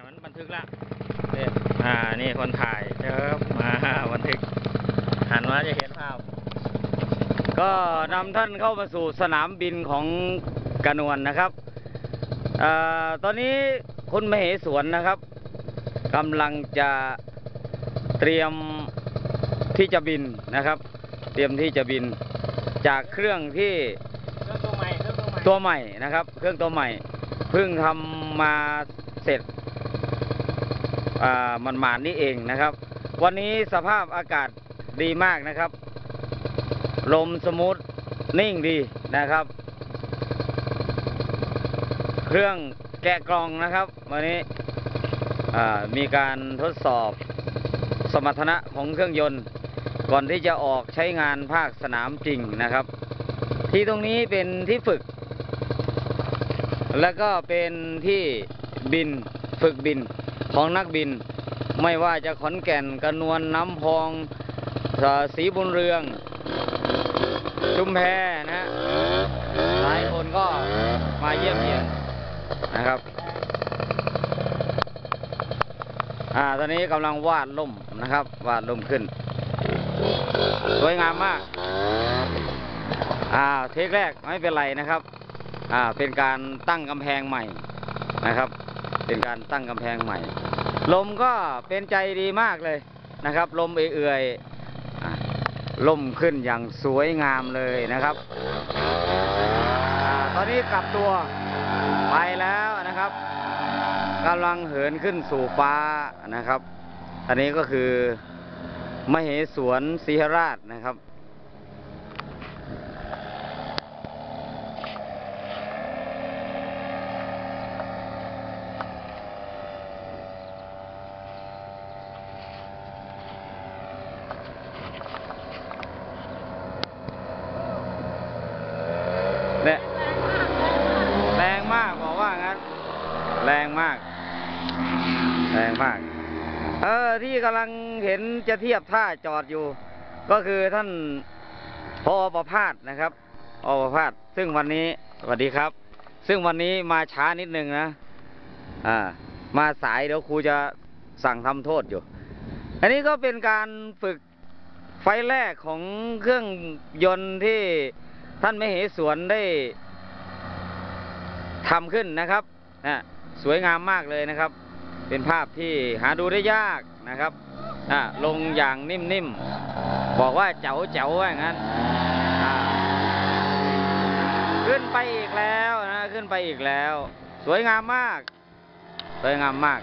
ะมันบันทึกละนี่อ่า นี่คนถ่ายเจอมาบันทึก หันมาจะเห็นภาพ ก็นำท่านเข้ามาสู่สนามบินของกระนวนนะครับอาตอนนี้คุณมเหสวนนะครับกำลังจะเตรียมที่จะบินนะครับ เตรียมที่จะบินจากเครื่องที่เครื่องตัวใหม่เครื่องตัวใหม่ตัวใหม่นะครับ เครื่องตัวใหม่เพิ่งทำมาเสร็จอ่า มันหมานๆนี่เองนะครับ วันนี้สภาพอากาศดีมากนะครับ ลมสมูทนิ่งดีนะครับ เครื่องแกะกล่องนะครับ วันนี้อ่ามีการทดสอบสมรรถนะของเครื่องยนต์ ก่อนที่จะออกใช้งานภาคสนามจริงนะครับ ที่ตรงนี้เป็นที่ฝึก แล้วก็เป็นที่บินฝึกบิน ของนักบิน ไม่ว่าจะขอนแก่นกระนวนน้ำพองเอ่อศรีบุญเรือง ชุมแพนะฮะหลายคนก็มาเยี่ยมเยียนนะครับ อ่าตอนนี้กำลังวาดล่มนะครับ วาดล่มขึ้น สวยงามมาก อ่าเทคแรกไม่เป็นไรนะครับ อ่าเป็นการตั้งกำแพงใหม่นะครับ เป็นการตั้งกำแพงใหม่ ลมก็เป็นใจดีมากเลยนะครับ ลมเอื่อยๆอ่มขึ้นอย่างสวยงามเลยนะครับอตอนนี้กลับตัวไปแล้วนะครับกำลังเหินขึ้นสู่ฟ้านะครับ อันนี้ก็คือมเหสวนสีหราชนะครับ เนี่ยแรงมากบอกว่างั้น แรงมาก แรงมาก เออที่กำลังเห็นจะเทียบท่าจอดอยู่ ก็คือท่านพอประพาสนะครับอประพาสซึ่งวันนี้สวัสดีครับ ซึ่งวันนี้มาช้านิดนึงนะ อ่า มาสายเดี๋ยวครูจะสั่งทำโทษอยู่ อันนี้ก็เป็นการฝึกไฟแรกของเครื่องยนต์ที่ท่านมเหสวนได้ทำขึ้นนะครับนะ สวยงามมากเลยนะครับ เป็นภาพที่หาดูได้ยากนะครับอ่าลงอย่างนิ่มๆ บอกว่าเจ๋วเจ๋วว่าอย่างนั้นขึ้นไปอีกแล้วนะ ขึ้นไปอีกแล้ว สวยงามมาก สวยงามมาก